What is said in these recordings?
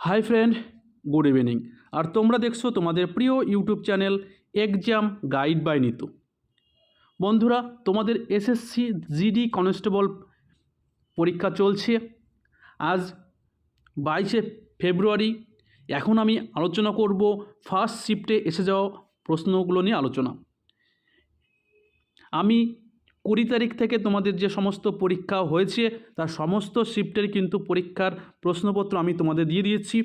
Hi friend, good evening. আর তোমরা দেখছ তোমাদের প্রিয় YouTube channel exam guide by Nitu. বন্ধুরা, তোমাদের এসএসসি জিডি কনস্টেবল পরীক্ষা চলছে। আজ বাইশে ফেব্রুয়ারি, এখন আমি আলোচনা করব ফার্স্ট শিফটে এসে যাওয়া প্রশ্নগুলো নিয়ে আলোচনা। আমি কুড়ি তারিখ থেকে তোমাদের যে সমস্ত পরীক্ষা হয়েছে, তার সমস্ত শিফটের কিন্তু পরীক্ষার প্রশ্নপত্র আমি তোমাদের দিয়ে দিয়েছি।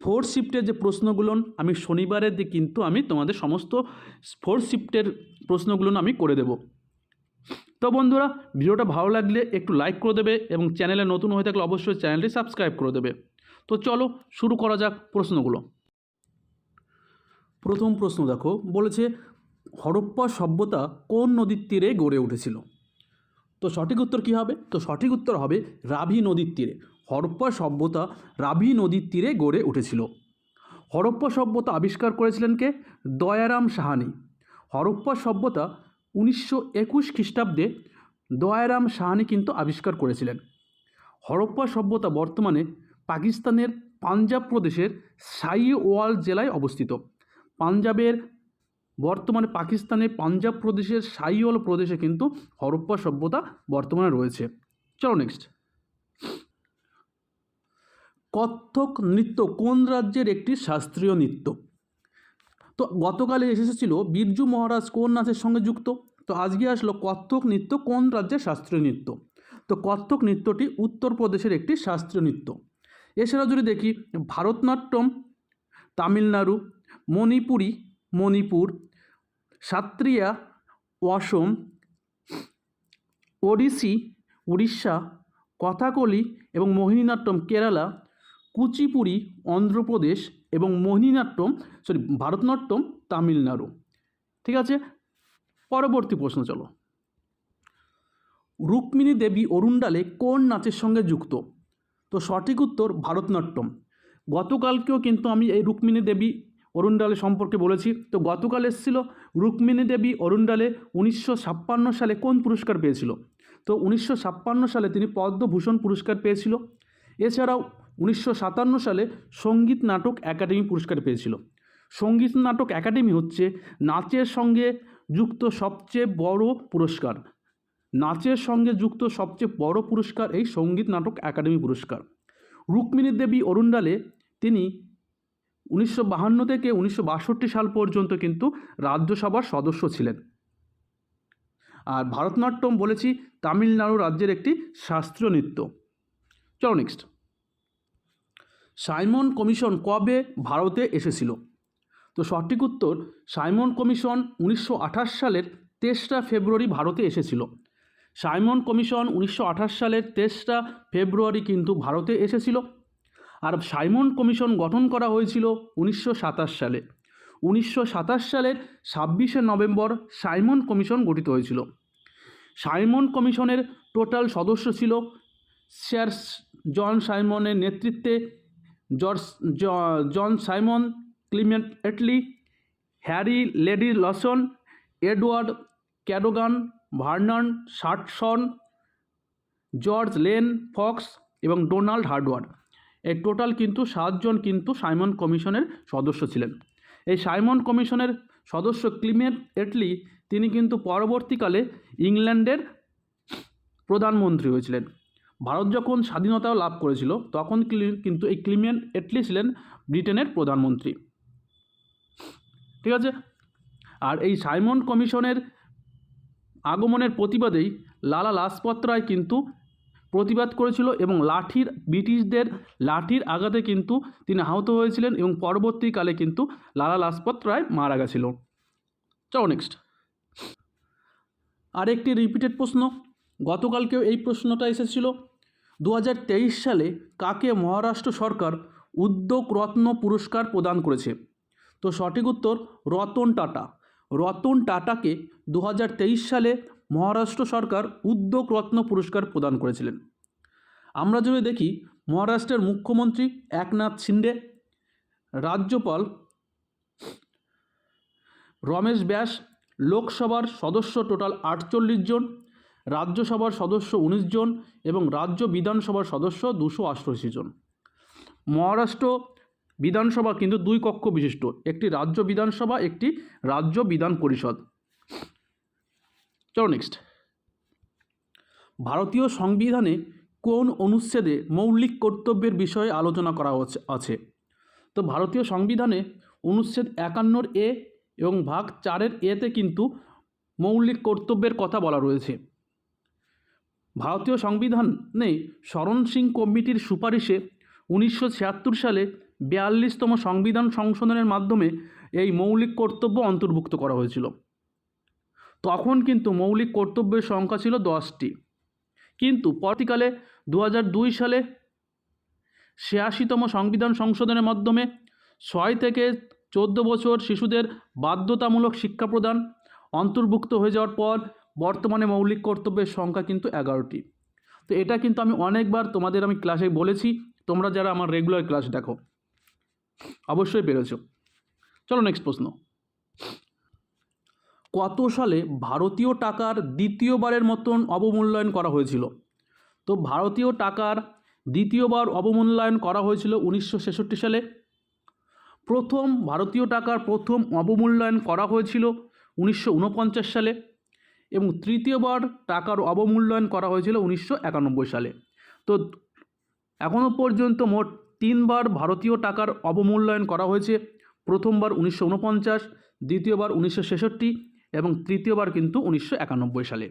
ফোর্থ শিফটের যে প্রশ্নগুলো আমি শনিবারের দিকে কিন্তু আমি তোমাদের সমস্ত ফোর্থ শিফটের প্রশ্নগুলো আমি করে দেব। তো বন্ধুরা, ভিডিওটা ভালো লাগলে একটু লাইক করে দেবে এবং চ্যানেলে নতুন হয়ে থাকলে অবশ্যই চ্যানেলটি সাবস্ক্রাইব করে দেবে। তো চলো, শুরু করা যাক প্রশ্নগুলো। প্রথম প্রশ্ন দেখো, বলেছে হরপ্পা সভ্যতা কোন নদীর তীরে গড়ে উঠেছিল? তো সঠিক উত্তর কী হবে? তো সঠিক উত্তর হবে রাভি নদীর তীরে। হরপ্পা সভ্যতা রাভি নদীর তীরে গড়ে উঠেছিল। হরপ্পা সভ্যতা আবিষ্কার করেছিলেন কে? দয়ারাম সাহানি। হরপ্পা সভ্যতা উনিশশো একুশ খ্রিস্টাব্দে দয়ারাম সাহানি কিন্তু আবিষ্কার করেছিলেন। হরপ্পা সভ্যতা বর্তমানে পাকিস্তানের পাঞ্জাব প্রদেশের সাইওয়াল জেলায় অবস্থিত। পাঞ্জাবের বর্তমানে পাকিস্তানের পাঞ্জাব প্রদেশের সাইওয়াল প্রদেশে কিন্তু হরপ্পা সভ্যতা বর্তমানে রয়েছে। চলো নেক্সট কত্থক নৃত্য কোন রাজ্যের একটি শাস্ত্রীয় নৃত্য? তো গতকালে এসেছিল বিরজু মহারাজ কোন নাচের সঙ্গে যুক্ত? তো আজকে আসলো কত্থক নৃত্য কোন রাজ্যের শাস্ত্রীয় নৃত্য? তো কত্থক নৃত্যটি উত্তরপ্রদেশের একটি শাস্ত্রীয় নৃত্য। এছাড়াও যদি দেখি, ভারতনাট্যম, তামিলনাড়ু, মণিপুরি মণিপুর সাত্রিয়া অসম, ওড়িশি, উড়িষ্যা, কথাকলি এবং মোহিনীনাট্যম, কেরালা, কুচিপুড়ি, অন্ধ্রপ্রদেশ এবং মোহিনীনাট্যম সরি ভারতনাট্যম, তামিলনাড়ু। ঠিক আছে? পরবর্তী প্রশ্ন চলো। রুক্মিণী দেবী অরুণডালে কোন নাচের সঙ্গে যুক্ত? তো সঠিক উত্তর, ভারতনাট্যম। গতকালকেও কিন্তু আমি এই রুক্মিণী দেবী অরুণডালে সম্পর্কে বলেছি। তো গতকাল এসেছিল রুক্মিণী দেবী অরুণডালে উনিশশো ছাপ্পান্ন সালে কোন পুরস্কার পেয়েছিল? তো উনিশশো ছাপ্পান্ন সালে তিনি পদ্মভূষণ পুরস্কার পেয়েছিল। এছাড়াও উনিশশো সাতান্ন সালে সংগীত নাটক একাডেমি পুরস্কার পেয়েছিল। সংগীত নাটক একাডেমি হচ্ছে নাচের সঙ্গে যুক্ত সবচেয়ে বড় পুরস্কার। নাচের সঙ্গে যুক্ত সবচেয়ে বড় পুরস্কার এই সংগীত নাটক একাডেমি পুরস্কার। রুক্মিণী দেবী অরুণডালে তিনি উনিশশো বাহান্ন থেকে উনিশশো বাষট্টি সাল পর্যন্ত কিন্তু রাজ্যসভার সদস্য ছিলেন। আর ভারতনাট্যম বলেছি, তামিলনাড়ু রাজ্যের একটি শাস্ত্রীয় নৃত্য। চলো নেক্সট সাইমন কমিশন কবে ভারতে এসেছিল? তো সঠিক উত্তর, সাইমন কমিশন উনিশশো আঠাশ সালের তেসরা ফেব্রুয়ারি ভারতে এসেছিল। সাইমন কমিশন উনিশশো আঠাশ সালের তেসরা ফেব্রুয়ারি কিন্তু ভারতে এসেছিল। আর সাইমন কমিশন গঠন করা হয়েছিল উনিশশো সাতাশ সালে। উনিশশো সাতাশ সালের ছাব্বিশে নভেম্বর সাইমন কমিশন গঠিত হয়েছিল। সাইমন কমিশনের টোটাল সদস্য ছিল স্যার জন সাইমনের নেতৃত্বে George John Simon, Clement Attlee, Harry Lady Lawson, Edward Cadogan, Vernon Hartshorn George Lane Fox এবং ডোনাল্ড হার্ডওয়ার্ড। এই টোটাল কিন্তু সাতজন কিন্তু সাইমন কমিশনের সদস্য ছিলেন। এই সাইমন কমিশনের সদস্য ক্লিমেট এটলি, তিনি কিন্তু পরবর্তীকালে ইংল্যান্ডের প্রধানমন্ত্রী হয়েছিলেন। ভারত যখন স্বাধীনতা লাভ করেছিল, তখন কিন্তু এই ক্লিমেন্ট এটলি ছিলেন ব্রিটেনের প্রধানমন্ত্রী। ঠিক আছে? আর এই সাইমন কমিশনের আগমনের প্রতিবাদেই লালা লাজপত রায় কিন্তু প্রতিবাদ করেছিল এবং লাঠির, ব্রিটিশদের লাঠির আঘাতে কিন্তু তিনি আহত হয়েছিলেন এবং পরবর্তীকালে কিন্তু লালা লাজপত রায় মারা গেছিল। চলো নেক্সট আরেকটি রিপিটেড প্রশ্ন। গতকালকেও এই প্রশ্নটা এসেছিল। দু হাজার তেইশ সালে কাকে মহারাষ্ট্র সরকার উদ্যোগ রত্ন পুরস্কার প্রদান করেছে? তো সঠিক উত্তর, রতন টাটা। রতন টাটাকে দু হাজার তেইশ সালে মহারাষ্ট্র সরকার উদ্যোগ রত্ন পুরস্কার প্রদান করেছিলেন। আমরা যদি দেখি, মহারাষ্ট্রের মুখ্যমন্ত্রী একনাথ শিন্ডে, রাজ্যপাল রমেশ ব্যাস, লোকসভার সদস্য টোটাল আটচল্লিশ জন, রাজ্যসভার সদস্য উনিশ জন এবং রাজ্য বিধানসভার সদস্য দুশো অষ্টআশি জন। মহারাষ্ট্র বিধানসভা কিন্তু দুই কক্ষ বিশিষ্ট, একটি রাজ্য বিধানসভা, একটি রাজ্য বিধান পরিষদ। চলো নেক্সট ভারতীয় সংবিধানে কোন অনুচ্ছেদে মৌলিক কর্তব্যের বিষয়ে আলোচনা করা আছে? তো ভারতীয় সংবিধানে অনুচ্ছেদ একান্নর এ এবং ভাগ চারের এতে কিন্তু মৌলিক কর্তব্যের কথা বলা রয়েছে। ভারতীয় সংবিধানে শরণ সিং কমিটির সুপারিশে উনিশশো ছিয়াত্তর সালে বিয়াল্লিশতম সংবিধান সংশোধনের মাধ্যমে এই মৌলিক কর্তব্য অন্তর্ভুক্ত করা হয়েছিল। তখন কিন্তু মৌলিক কর্তব্যের সংখ্যা ছিল দশটি। কিন্তু পরবর্তীকালে দু সালে ছিয়াশিতম সংবিধান সংশোধনের মাধ্যমে ছয় থেকে চোদ্দ বছর শিশুদের বাধ্যতামূলক শিক্ষা প্রদান অন্তর্ভুক্ত হয়ে যাওয়ার পর বর্তমানে মৌলিক কর্তব্যের সংখ্যা কিন্তু এগারোটি। তো এটা কিন্তু আমি অনেকবার তোমাদের আমি ক্লাসে বলেছি, তোমরা যারা আমার রেগুলার ক্লাস দেখো, অবশ্যই পেরেছ। চলো নেক্সট প্রশ্ন। কত সালে ভারতীয় টাকার দ্বিতীয়বারের মতন অবমূল্যায়ন করা হয়েছিল? তো ভারতীয় টাকার দ্বিতীয়বার অবমূল্যায়ন করা হয়েছিল উনিশশো ছেষট্টি সালে। প্রথম ভারতীয় টাকার প্রথম অবমূল্যায়ন করা হয়েছিল উনিশশো উনপঞ্চাশ সালে এবং তৃতীয়বার টাকার অবমূল্যায়ন করা হয়েছিল উনিশশো একানব্বই সালে। তো এখনও পর্যন্ত মোট তিনবার ভারতীয় টাকার অবমূল্যায়ন করা হয়েছে। প্রথমবার উনিশশো উনপঞ্চাশ দ্বিতীয়বার উনিশশো ছেষট্টি এবং তৃতীয়বার কিন্তু উনিশশো একানব্বই সালে।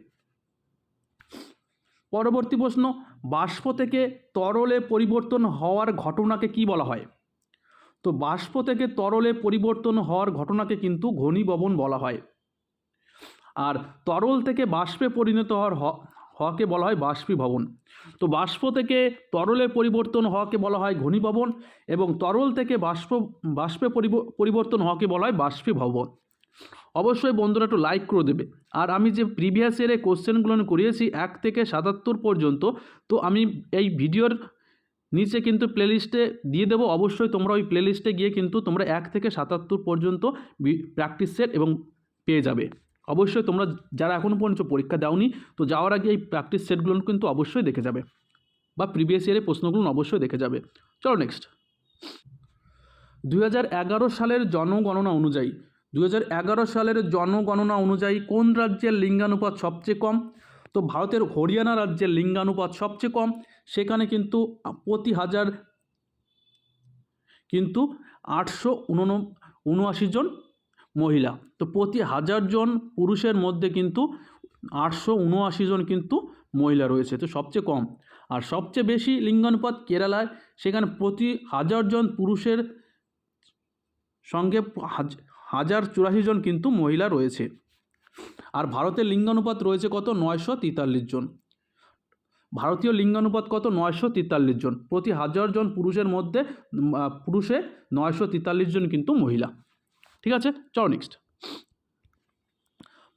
পরবর্তী প্রশ্ন, বাষ্প থেকে তরলে পরিবর্তন হওয়ার ঘটনাকে কি বলা হয়? তো বাষ্প থেকে তরলে পরিবর্তন হওয়ার ঘটনাকে কিন্তু ঘনীভবন বলা হয়। আর তরল থেকে বাষ্পে পরিণত হওয়ার হওয়াকে বলা হয় বাষ্পীভবন। তো বাষ্প থেকে তরলে পরিবর্তন হওয়াকে বলা হয় ঘনীভবন এবং তরল থেকে বাষ্প, বাষ্পে পরিবর্তন হওয়াকে বলা হয় বাষ্পীভবন। অবশ্যই বন্ধুরা একটু লাইক করে দেবে। আর আমি যে প্রিভিয়াস ইয়ারে কোশ্চেনগুলো করিয়েছি, এক থেকে সাতাত্তর পর্যন্ত, তো আমি এই ভিডিওর নিচে কিন্তু প্লেলিস্টে দিয়ে দেবো। অবশ্যই তোমরা ওই প্লেলিস্টে গিয়ে কিন্তু তোমরা এক থেকে সাতাত্তর পর্যন্ত প্র্যাকটিস সেট এবং পেয়ে যাবে। অবশ্যই তোমরা যারা এখনও পর্যন্ত পরীক্ষা দাওনি, তো যাওয়ার আগে এই প্র্যাকটিস সেটগুলো কিন্তু অবশ্যই দেখে যাবে। বা প্রিভিয়াস ইয়ারের প্রশ্নগুলো অবশ্যই দেখে যাবে। চলো নেক্সট দু হাজার এগারো সালের জনগণনা অনুযায়ী দু হাজার এগারো সালের জনগণনা অনুযায়ী কোন রাজ্যের লিঙ্গানুপাত সবচেয়ে কম? তো ভারতের হরিয়ানা রাজ্যের লিঙ্গানুপাত সবচেয়ে কম। সেখানে কিন্তু প্রতি হাজার কিন্তু আটশো উনআশি জন মহিলা। তো প্রতি হাজার জন পুরুষের মধ্যে কিন্তু আটশো উনআশি জন কিন্তু মহিলা রয়েছে, তো সবচেয়ে কম। আর সবচেয়ে বেশি লিঙ্গানুপাত কেরালায়, সেখানে প্রতি হাজার জন পুরুষের সঙ্গে হাজার চুরাশি জন কিন্তু মহিলা রয়েছে। আর ভারতের লিঙ্গানুপাত রয়েছে কত? নয়শো তেতাল্লিশ জন। ভারতীয় লিঙ্গানুপাত কত? নয়শো তেতাল্লিশ জন। প্রতি হাজার জন পুরুষের মধ্যে পুরুষে নয়শো তেতাল্লিশ জন কিন্তু মহিলা। ঠিক আছে? চলো নেক্সট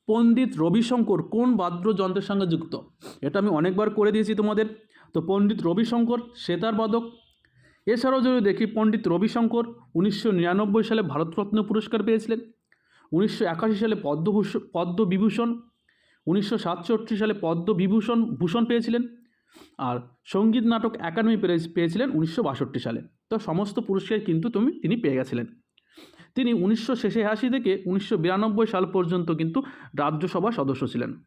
পণ্ডিত রবিশঙ্কর কোন বাদ্যযন্ত্রের সঙ্গে যুক্ত? এটা আমি অনেকবার করে দিয়েছি তোমাদের। তো পণ্ডিত রবিশঙ্কর, সেতার বাদক এছাড়াও যদি দেখি পণ্ডিত রবিশঙ্কর উনিশশো নিরানব্বই সালে ভারতরত্ন পুরস্কার পেয়েছিলেন, উনিশশো একাশি সালে পদ্মভূষণ পদ্মবিভূষণ, উনিশশো সাতষট্টি সালে পদ্মবিভূষণ, ভূষণ পেয়েছিলেন আর সংগীত নাটক একাডেমি পেয়ে- পেয়েছিলেন উনিশশো বাষট্টি সালে। তো সমস্ত পুরস্কার কিন্তু তুমি, তিনি পেয়ে গেছিলেন। তিনি উনিশশো ছেষাশি থেকে উনিশশো বিরানব্বই সাল পর্যন্ত কিন্তু রাজ্যসভার সদস্য ছিলেন।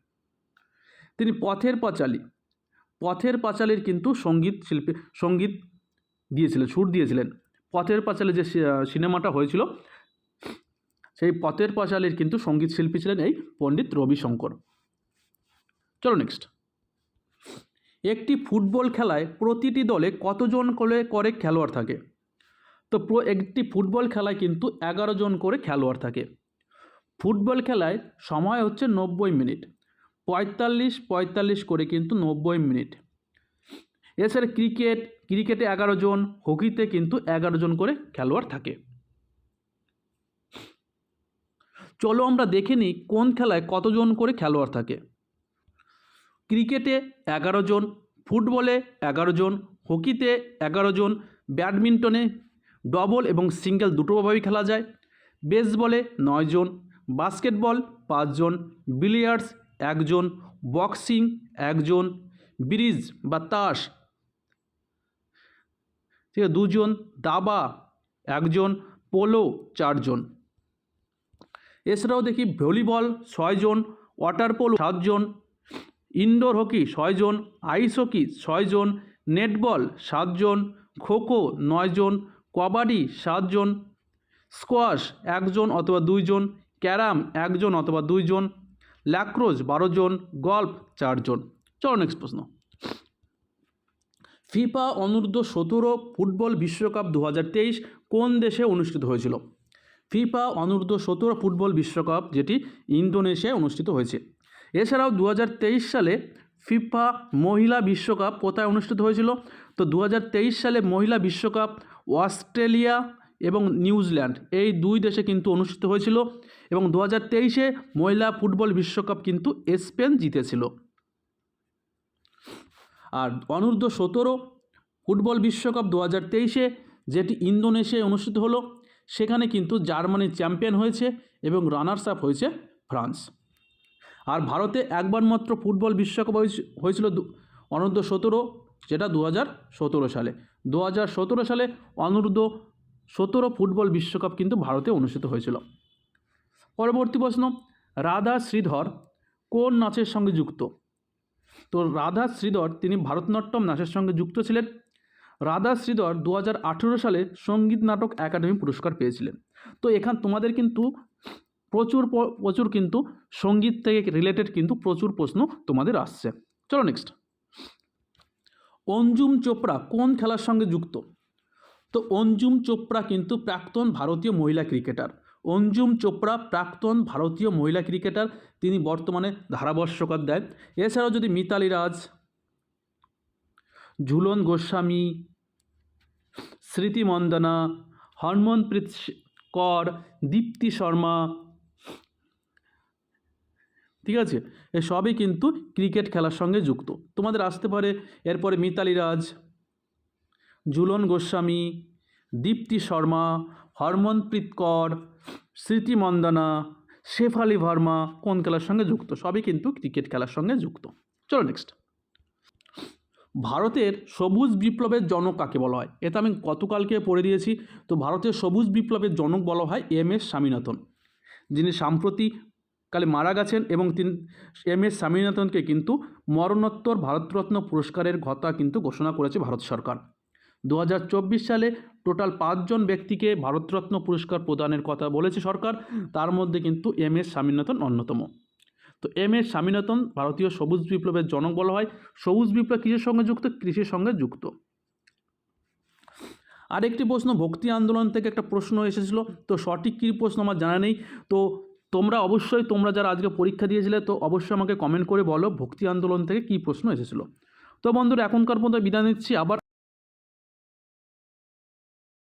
তিনি পথের পাঁচালী, পথের পাঁচালীর কিন্তু সংগীত শিল্পী, সংগীত দিয়েছিলেন সুর দিয়েছিলেন। পথের পাঁচালী যে সিনেমাটা হয়েছিল, সেই পথের পাঁচালীর কিন্তু সংগীত শিল্পী ছিলেন এই পণ্ডিত রবিশঙ্কর। চলো নেক্সট একটি ফুটবল খেলায় প্রতিটি দলে কতজন করে করে খেলোয়াড় থাকে? তো একটি ফুটবল খেলায় কিন্তু এগারো জন করে খেলোয়াড় থাকে। ফুটবল খেলায় সময় হচ্ছে নব্বই মিনিট। পঁয়তাল্লিশ পঁয়তাল্লিশ করে কিন্তু নব্বই মিনিট। এছাড়া ক্রিকেট ক্রিকেটে এগারো জন, হকিতে কিন্তু এগারো জন করে খেলোয়াড় থাকে। চলো আমরা দেখে নিই কোন খেলায় কতজন করে খেলোয়াড় থাকে। ক্রিকেটে এগারো জন, ফুটবলে এগারো জন, হকিতে এগারো জন, ব্যাডমিন্টনে ডবল এবং সিঙ্গেল দুটোভাবেই খেলা যায়। বেসবলে নয় জন, বাস্কেটবল পাঁচজন বিলিয়ার্ডস একজন বক্সিং একজন ব্রিজ বা তাস ঠিক আছে, দুজন দাবা, একজন পোলো, চারজন। এছাড়াও দেখি ভলিবল ছয়জন, ওয়াটার পোলো সাতজন, ইনডোর হকি ছয়জন, আইস হকি ছয়জন, নেটবল সাতজন, খোখো নয়জন, কবাডি সাতজন, স্কোয়াশ একজন অথবা দুইজন, ক্যারাম একজন অথবা দুইজন ল্যাক্রোজ বারো জন গল্ফ চারজন। চলো নেক্সট প্রশ্ন। ফিফা অনূর্ধ্ব সতেরো ফুটবল বিশ্বকাপ দু হাজার তেইশ কোন দেশে অনুষ্ঠিত হয়েছিল? ফিফা অনূর্ধ্ব সতেরো ফুটবল বিশ্বকাপ যেটি ইন্দোনেশিয়ায় অনুষ্ঠিত হয়েছে। এছাড়াও দু হাজার তেইশ সালে ফিফা মহিলা বিশ্বকাপ কোথায় অনুষ্ঠিত হয়েছিল? তো দু হাজার তেইশ সালে মহিলা বিশ্বকাপ অস্ট্রেলিয়া এবং নিউজিল্যান্ড এই দুই দেশে কিন্তু অনুষ্ঠিত হয়েছিল এবং দু হাজার মহিলা ফুটবল বিশ্বকাপ কিন্তু স্পেন জিতেছিল। আর অনূর্ধ্ব সতেরো ফুটবল বিশ্বকাপ দু হাজার তেইশে, যেটি ইন্দোনেশিয়ায় অনুষ্ঠিত হলো, সেখানে কিন্তু জার্মানি চ্যাম্পিয়ন হয়েছে এবং রানার্স আপ হয়েছে ফ্রান্স। আর ভারতে একবার মাত্র ফুটবল বিশ্বকাপ হয়েছে- হয়েছিল অনূর্ধ্ব সতেরো, যেটা দু হাজার সতেরো সালে। দু হাজার সতেরো সালে অনূর্ধ্ব সতেরো ফুটবল বিশ্বকাপ কিন্তু ভারতে অনুষ্ঠিত হয়েছিল। পরবর্তী প্রশ্ন, রাধা শ্রীধর কোন নাচের সঙ্গে যুক্ত? তো রাধা শ্রীধর, তিনি ভারতনাট্যম নাচের সঙ্গে যুক্ত ছিলেন। রাধা শ্রীধর দুহাজার আঠেরো সালে সংগীত নাটক একাডেমি পুরস্কার পেয়েছিলেন। তো এখান তোমাদের কিন্তু প্রচুর প্রচুর কিন্তু সংগীত থেকে রিলেটেড কিন্তু প্রচুর প্রশ্ন তোমাদের আসছে। চলো নেক্সট অঞ্জুম চোপড়া কোন খেলার সঙ্গে যুক্ত? তো অঞ্জুম চোপড়া কিন্তু প্রাক্তন ভারতীয় মহিলা ক্রিকেটার। অঞ্জুম চোপড়া, প্রাক্তন ভারতীয় মহিলা ক্রিকেটার, তিনি বর্তমানে ধারাভাষ্যকার দেন। এছাড়াও যদি মিতালি রাজ, ঝুলন গোস্বামী, স্মৃতি মন্দনা, হরমনপ্রীত কর, দীপ্তি শর্মা, ঠিক আছে? সবই কিন্তু ক্রিকেট খেলার সঙ্গে যুক্ত। তোমাদের আসতে পারে এরপরে মিতালি রাজ, ঝুলন গোস্বামী, দীপ্তি শর্মা, হরমনপ্রীত কর স্মৃতি মন্দানা শেফ শেফালি ভার্মা কোন খেলার সঙ্গে যুক্ত? সবই কিন্তু ক্রিকেট খেলার সঙ্গে যুক্ত। চলো নেক্সট ভারতের সবুজ বিপ্লবের জনক কাকে বলা হয়? এটা আমি গতকালকে পড়ে দিয়েছি। তো ভারতের সবুজ বিপ্লবের জনক বলা হয় এম এস স্বামীনাথন। যিনি সাম্প্রতিককালে মারা গেছেন এবং তিনি এম এস স্বামীনাথনকে কিন্তু মরণোত্তর ভারতরত্ন পুরস্কারের ঘটা কিন্তু ঘোষণা করেছে ভারত সরকার। দু হাজার চব্বিশ সালে টোটাল পাঁচজন ব্যক্তিকে ভারতরত্ন পুরস্কার প্রদানের কথা বলেছে সরকার। তার মধ্যে কিন্তু এম এস স্বামীনাথন অন্যতম। তো এম এস স্বামীনাথন ভারতীয় সবুজ বিপ্লবের জনক বলা হয়। সবুজ বিপ্লব কিসের সঙ্গে যুক্ত? কৃষির সঙ্গে যুক্ত। আরেকটি প্রশ্ন, ভক্তি আন্দোলন থেকে একটা প্রশ্ন এসেছিল। তো সঠিক কী প্রশ্ন আমার জানা নেই। তো তোমরা অবশ্যই, তোমরা যারা আজকে পরীক্ষা দিয়েছিলে, তো অবশ্যই আমাকে কমেন্ট করে বলো ভক্তি আন্দোলন থেকে কী প্রশ্ন এসেছিল। তো বন্ধুরা, এখনকার মতো বিদায় নিচ্ছি। আবার